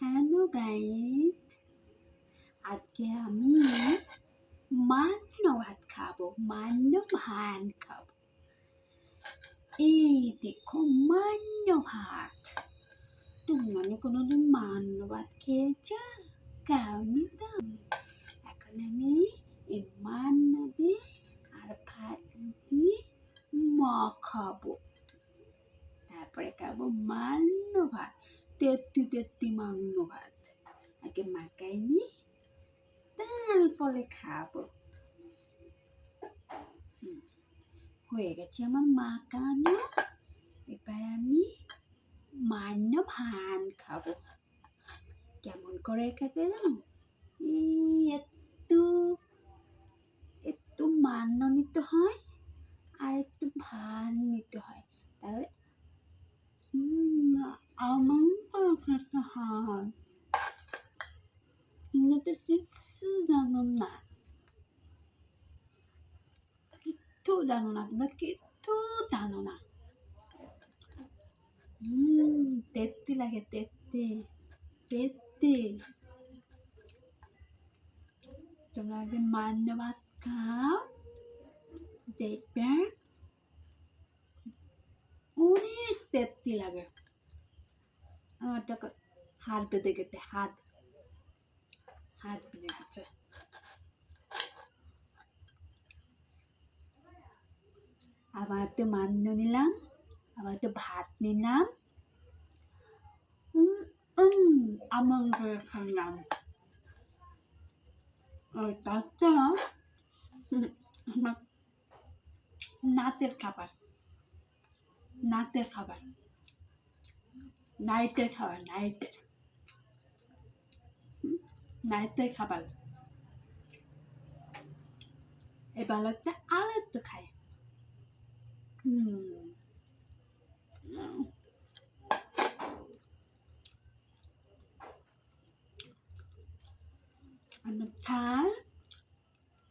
Hello guide আজকে আমি মান্য ভাত খাব মান্য ভাত খাব। এই দেখো মান্য ভাত। তুমি মানে কোনোদিন মান্য ভাত খেয়েছ? খাওনি তো? এখন আমি এই মান্য দিয়ে আর ভাত দিয়ে মাখাবো তারপরে খাব মান্য ভাত। তেত্তি তেত্তি মান্য ভাত আগে মাখাইনি তারপরে খাব। হয়ে গেছে আমার মাখানো। এবার আমি মান্য ভান খাব। কেমন করে খেতে জানো? একটু একটু মান্য নিতে হয় আর একটু ভান নিতে হয়। তাহলে আমার খেতে হয় কিচ্ছু জানো না কিচ্ছু জানো না তোমরা কিচ্ছু জানো না হুম তেত্তি লাগে তেত্তি তেত্তি তোমরা আগে মান্য ভাত খাও দেখবে অনেক তেত্তি লাগে আমারটা ক- হাত বেঁধে গেছে, হাত। হাত বেঁধে গেছে। আবার একটু মান্য নিলাম, আবার একটু ভাত নিলাম। আমন করে খাইলাম। আর তাছাড়া আমার নাতের খাবার নাতের খাবার। নাইটের খাবার, নাইটের। হুম, খাবার। এবার একটা আরও একটু খাই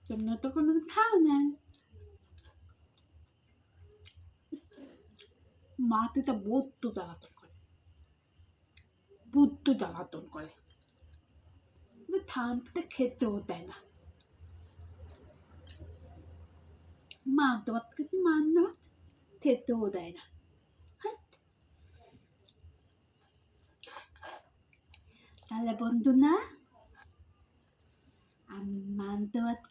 তোমরা তো কোনো খাও না মাতে তো বড্ড জ্বালাতন করে। বড্ড জ্বালাতন করে। থামতে খেতেও দেয় না মা তো ভাত খেতে মান না খেতেও দেয় না তাহলে বন্ধু না আমি মাংস ভাত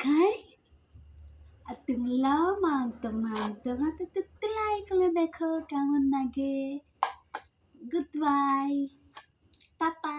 আর তোমরাও মাংস মাংস ভাত একটু লাইক করে দেখো কেমন লাগে গুড বাই টাটা